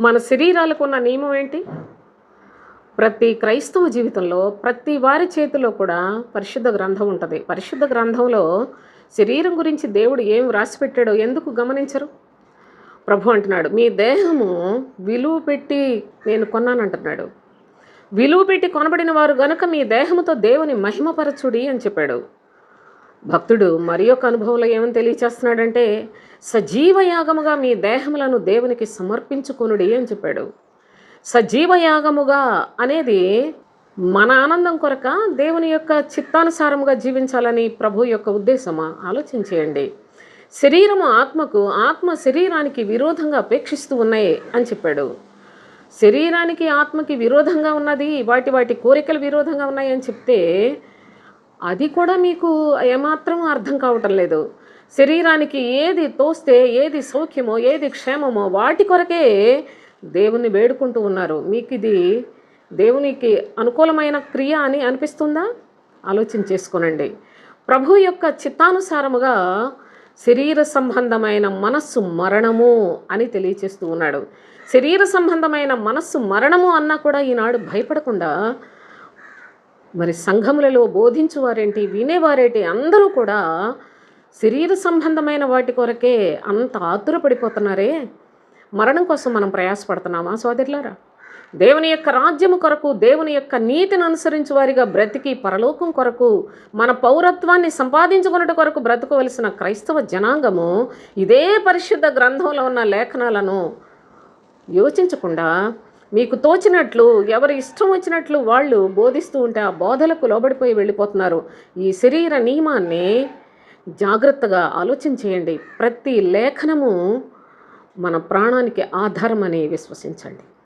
మన శరీరాలకు ఉన్న నియమం ఏంటి? ప్రతి క్రైస్తవ జీవితంలో ప్రతి వారి చేతిలో కూడా పరిశుద్ధ గ్రంథం ఉంటుంది. పరిశుద్ధ గ్రంథంలో శరీరం గురించి దేవుడు ఏం రాసిపెట్టాడో ఎందుకు గమనించరు? ప్రభు అంటున్నాడు మీ దేహము విలువ పెట్టి నేను కొన్నానంటున్నాడు. విలువ పెట్టి కొనబడిన వారు గనుక మీ దేహముతో దేవుని మహిమపరచుడి అని చెప్పాడు. భక్తుడు మరి యొక్క అనుభవంలో ఏమని తెలియచేస్తున్నాడంటే సజీవ యాగముగా మీ దేహములను దేవునికి సమర్పించుకొనుడి అని చెప్పాడు. సజీవ యాగముగా అనేది మన ఆనందం కొరక దేవుని యొక్క చిత్తానుసారముగా జీవించాలని ప్రభు యొక్క ఉద్దేశమా? ఆలోచించేయండి. శరీరము ఆత్మకు ఆత్మ శరీరానికి విరోధంగా అపేక్షిస్తూ ఉన్నాయి అని చెప్పాడు. శరీరానికి ఆత్మకి విరోధంగా ఉన్నది వాటి వాటి కోరికలు విరోధంగా ఉన్నాయి అని చెప్తే అది కూడా మీకు ఏమాత్రం అర్థం కావటం లేదు. శరీరానికి ఏది తోస్తే ఏది సౌఖ్యమో ఏది క్షేమమో వాటి కొరకే దేవుని వేడుకుంటూ ఉన్నారు. మీకు ఇది దేవునికి అనుకూలమైన క్రియ అని అనిపిస్తుందా? ఆలోచన చేసుకోనండి. ప్రభు యొక్క చిత్తానుసారముగా శరీర సంబంధమైన మనస్సు మరణము అని తెలియచేస్తూ ఉన్నాడు. శరీర సంబంధమైన మనస్సు మరణము అన్నా కూడా ఈనాడు భయపడకుండా మరి సంఘములలో బోధించువారేంటి వినేవారేంటి అందరూ కూడా శరీర సంబంధమైన వాటి కొరకే అంత ఆతురపడిపోతున్నారే. మరణం కోసం మనం ప్రయాసపడుతున్నామా సోదరులారా? దేవుని యొక్క రాజ్యము కొరకు దేవుని యొక్క నీతిని అనుసరించు వారిగా బ్రతికి పరలోకం కొరకు మన పౌరత్వాన్ని సంపాదించుకున్నట కొరకు బ్రతకవలసిన క్రైస్తవ జనాంగము ఇదే పరిశుద్ధ గ్రంథంలో ఉన్న లేఖనాలను యోచించకుండా మీకు తోచినట్లు ఎవరి ఇష్టం వచ్చినట్లు వాళ్ళు బోధిస్తూ ఉంటే ఆ బోధలకు లోబడిపోయి వెళ్ళిపోతున్నారు. ఈ శరీర నియమాన్ని జాగ్రత్తగా ఆలోచన చేయండి. ప్రతి లేఖనము మన ప్రాణానికి ఆధారమని విశ్వసించండి.